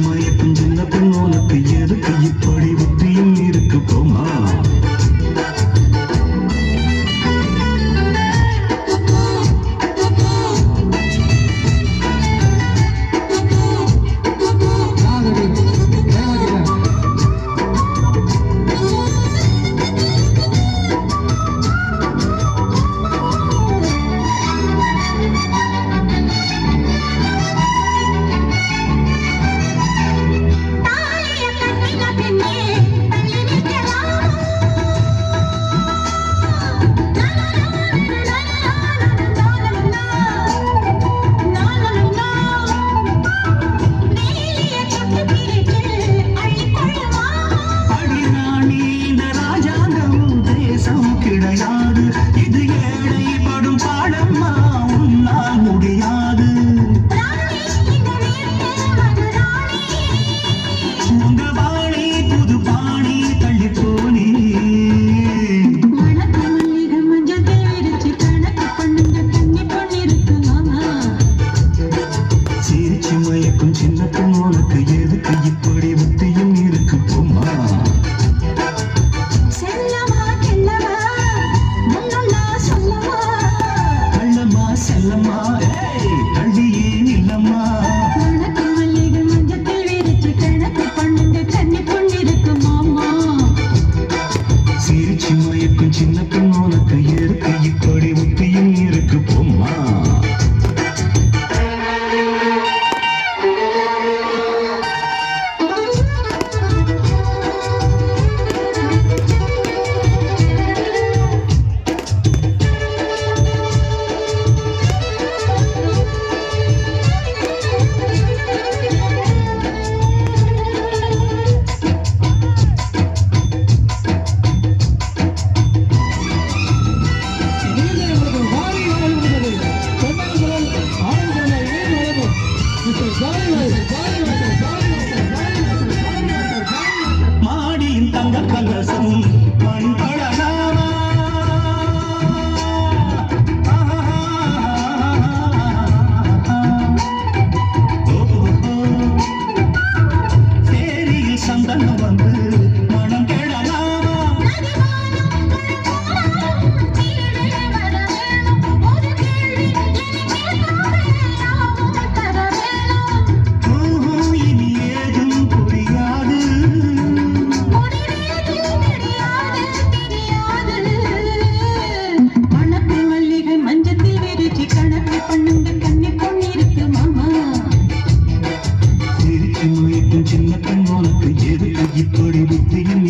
my நாடு இது ஏழைப்படும் பாடம்மா உன்னால் முடியாது. உங்க பாணி புது பாணி தள்ளி போனி சிரிச்சு மயக்கும் சின்ன பொண்ணுக்கு ಕನಸ சின்ன பெண் உனக்கு எதுக்கு இப்படி புத்தியின்